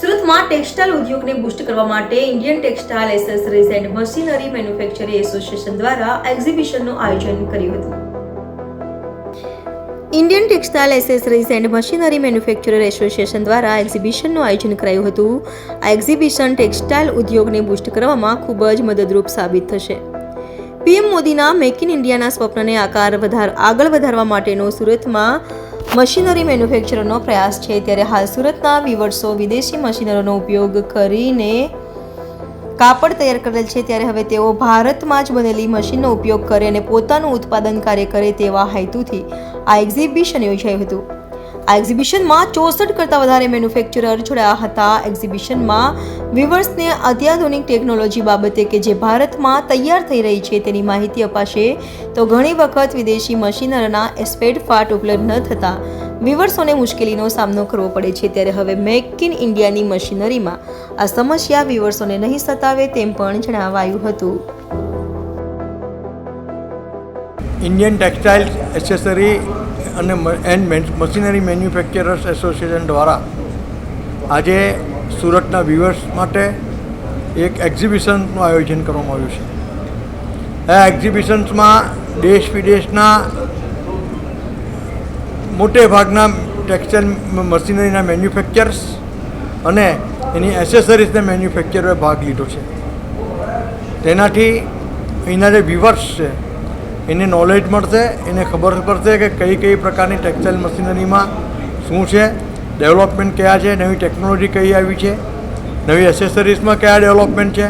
સુરતમાં ટેક્સટાઇલ ઉદ્યોગને બુસ્ટ કરવા માટે Indian textile accessories and machinery manufacturing association દ્વારા એક્ઝિબિશનનું આયોજન કર્યું હતું. Indian textile accessories and machinery manufacturer association દ્વારા એક્ઝિબિશનનું આયોજન કરાયું હતું. આ એક્ઝિબિશન ટેક્સટાઇલ ઉદ્યોગને બુસ્ટ કરવામાં ખૂબ જ મદદરૂપ સાબિત થશે. પીએમ મોદીના મેક ઇન ઇન્ડિયાના સ્વપ્નને આકાર વધાર, આગળ વધારવા માટેનો સુરતમાં મશીનરી મેન્યુફેક્ચરનો પ્રયાસ છે. ત્યારે હાલ સુરતના વિવર્સો વિદેશી મશીનરીનો ઉપયોગ કરીને કાપડ તૈયાર કરેલ છે. ત્યારે હવે તેઓ ભારતમાં જ બનેલી મશીનનો ઉપયોગ કરે અને પોતાનું ઉત્પાદન કાર્ય કરે તેવા હેતુથી આ એક્ઝિબિશન યોજાયું હતું. આ એક્ઝિબિશનમાં ચોસઠ કરતાં વધારે મેન્યુફેક્ચરર જોડાયા હતા. એક્ઝિબિશનમાં વિવર્સને અત્યાધુનિક ટેકનોલોજી બાબતે કે જે ભારતમાં તૈયાર થઈ રહી છે તેની માહિતી અપાશે તો ઘણી વખત વિદેશી મશીનરના એસ્પેડ પાર્ટ ઉપલબ્ધ ન થતાં વિવર્સોને મુશ્કેલીનો સામનો કરવો પડે છે. ત્યારે હવે મેક ઇન ઇન્ડિયાની મશીનરીમાં આ સમસ્યા વિવર્સોને નહીં સતાવે તેમ પણ જણાવાયું હતું. ઇન્ડિયન ટેક્સટાઇલ એસેસરી અને એન્ડ મશીનરી મેન્યુફેક્ચરર્સ એસોસિએશન દ્વારા આજે સુરતના વ્યુઅર્સ માટે એક એક્ઝિબિશનનું આયોજન કરવામાં આવ્યું છે. આ એક્ઝિબિશન્સમાં દેશ વિદેશના મોટે ભાગના ટેક્સટાઇલ મશીનરીના મેન્યુફેક્ચર્સ અને એની એસેસરીઝના મેન્યુફેક્ચરોએ ભાગ લીધો છે. તેનાથી અહીંના જે વ્યુઅર્સ છે એને નોલેજ મળશે, એને ખબર પડશે કે કઈ કઈ પ્રકારની ટેક્સટાઇલ મશીનરીમાં શું છે ડેવલપમેન્ટ કયા છે, નવી ટેકનોલોજી કઈ આવી છે, નવી એસેસરીઝમાં કયા ડેવલપમેન્ટ છે.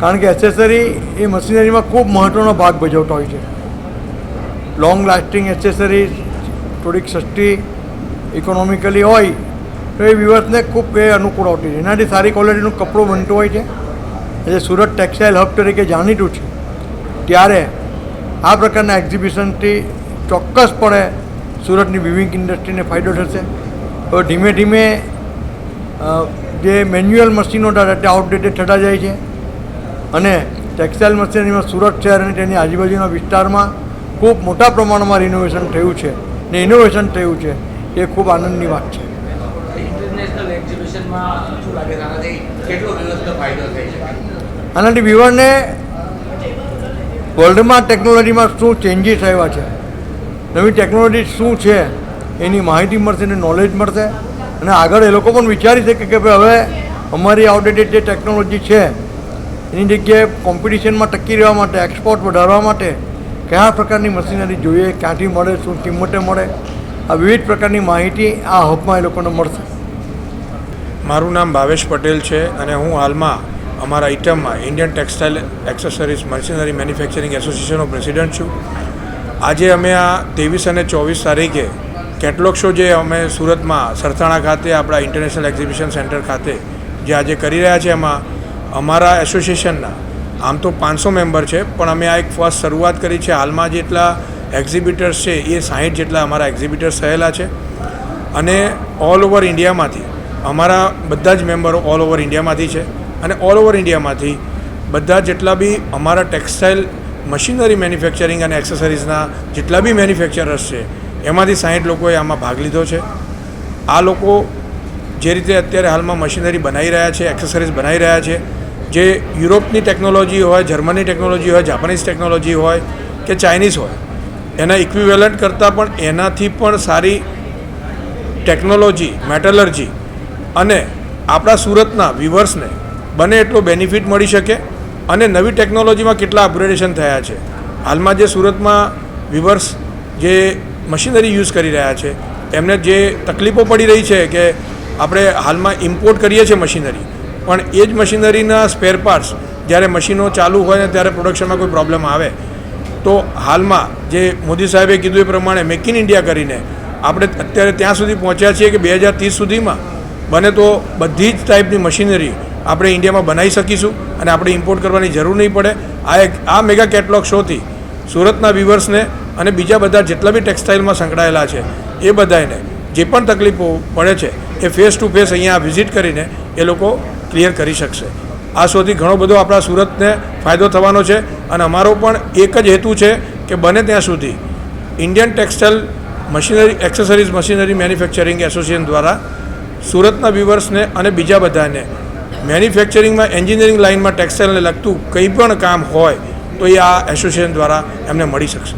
કારણ કે એસેસરી એ મશીનરીમાં ખૂબ મહત્ત્વનો ભાગ ભજવતો હોય છે. લોંગ લાસ્ટિંગ એસેસરીઝ થોડીક સસ્તી ઇકોનોમિકલી હોય, તો એ વિવર્સને ખૂબ એ અનુકૂળ આવતી છે. એનાથી સારી ક્વોલિટીનું કપડું બનતું હોય છે. એટલે સુરત ટેક્સટાઇલ હબ તરીકે જાણીતું છે. ત્યારે આ પ્રકારના એક્ઝિબિશનથી ચોક્કસપણે સુરતની વિવિંગ ઇન્ડસ્ટ્રીને ફાયદો થશે. તો ધીમે ધીમે જે મેન્યુઅલ મશીનો હતા તે આઉટડેટેડ થતા જાય છે. અને ટેક્સટાઇલ મશીનરીમાં સુરત શહેર અને તેની આજુબાજુના વિસ્તારમાં ખૂબ મોટા પ્રમાણમાં રિનોવેશન થયું છે. ને ઇનોવેશન થયું છે. એ ખૂબ આનંદની વાત છે. આનાથી કેટલો દિવસનો ફાયદો થઈ શકે આનાથી વ્યુઅરને વર્લ્ડમાં ટેકનોલોજીમાં શું ચેન્જીસ આવ્યા છે? નવી ટેકનોલોજી શું છે? એની માહિતી મળશે, એને નોલેજ મળશે. અને આગળ એ લોકો પણ વિચારી શકે કે ભાઈ હવે અમારી આઉટડેટેડ જે ટેકનોલોજી છે, એની જગ્યાએ કોમ્પિટિશનમાં ટકી રહેવા માટે એક્સપોર્ટ વધારવા માટે કયા પ્રકારની મશીનરી જોઈએ, ક્યાંથી મળે, શું કિંમતે મળે, આ વિવિધ પ્રકારની માહિતી આ હબમાં એ લોકોને મળશે. મારું નામ ભાવેશ પટેલ છે અને હું હાલમાં અમારા આઇટમમાં Indian textile accessories machinery manufacturing એસોસિએશનનો president છું. આજે અમે આ ત્રેવીસ અને ચોવીસ તારીખે કેટલોગ શો જે અમે સુરતમાં સરથાણા ખાતે, આપણા ઇન્ટરનેશનલ એક્ઝિબિશન સેન્ટર ખાતે જે આજે કરી રહ્યા છે, એમાં અમારા એસોસિએશનના આમ તો પાંચસો મેમ્બર છે, પણ અમે આ એક ફર્સ્ટ શરૂઆત કરી છે. હાલમાં જેટલા એક્ઝિબિટર્સ છે, એ સાહીઠ જેટલા અમારા એક્ઝિબિટર્સ થયેલા છે. અને ઓલ ઓવર ઇન્ડિયામાંથી અમારા બધા જ મેમ્બરો ઓલ ઓવર ઇન્ડિયામાંથી છે. અને ઓલ ઓવર ઇન્ડિયામાંથી બધા જેટલા બી અમારા ટેક્સટાઇલ મશીનરી મેન્યુફેક્ચરિંગ અને એક્સેસરીઝના જેટલા બી મેન્યુફેક્ચરર્સ છે, એમાંથી સાહીઠ લોકોએ આમાં ભાગ લીધો છે. આ લોકો જે રીતે અત્યારે હાલમાં મશીનરી બનાવી રહ્યા છે એક્સેસરીઝ બનાવી રહ્યા છે, જે યુરોપની ટેકનોલોજી હોય, જર્મની ટેકનોલોજી હોય જાપાનીઝ ટેકનોલોજી હોય કે ચાઇનીઝ હોય, એના ઇક્વિવેલન્ટ કરતાં પણ એનાથી પણ સારી ટેકનોલોજી મેટલર્જી અને આપણા સુરતના વિવર્સને બને એટલો બેનિફિટ મળી શકે અને નવી ટેકનોલોજીમાં કેટલા અપગ્રેડેશન થયા છે. હાલમાં જે સુરતમાં વિવર્સ જે મશીનરી યુઝ કરી રહ્યા છે એમને જે તકલીફો પડી રહી છે કે આપણે હાલમાં ઇમ્પોર્ટ કરીએ છીએ મશીનરી પણ એ જ મશીનરીના સ્પેર પાર્ટ્સ જ્યારે મશીનો ચાલુ હોય ને ત્યારે પ્રોડક્શનમાં કોઈ પ્રોબ્લેમ આવે, તો હાલમાં જે મોદી સાહેબે કીધું એ પ્રમાણે મેક ઇન ઇન્ડિયા કરીને આપણે અત્યારે ત્યાં સુધી પહોંચ્યા છીએ કે બે હજાર ત્રીસ સુધીમાં બને તો બધી જ ટાઈપની મશીનરી આપણે ઇન્ડિયામાં બનાવી શકીશું અને આપણે ઇમ્પોર્ટ કરવાની જરૂર નહીં પડે. આ એક, આ મેગા કેટલોગ શોથી સુરતના વ્યુવર્સને અને બીજા બધા જેટલા બી ટેક્સટાઇલમાં સંકળાયેલા છે, એ બધાને જે પણ તકલીફો પડે છે, એ ફેસ ટુ ફેસ અહીંયા વિઝિટ કરીને એ લોકો ક્લિયર કરી શકશે. આ શોથી ઘણો બધો આપણા સુરતને ફાયદો થવાનો છે અને અમારો પણ એક જ હેતુ છે કે બને ત્યાં સુધી Indian textile machinery accessories machinery manufacturing association દ્વારા સુરતના વ્યુવર્સને અને બીજા બધાને. મેન્યુફેક્ચરિંગમાં, એન્જિનિયરિંગ લાઇનમાં ટેક્સટાઇલને લગતું કંઈ પણ કામ હોય, તો એ આ એસોસિએશન દ્વારા એમને મળી શકશે.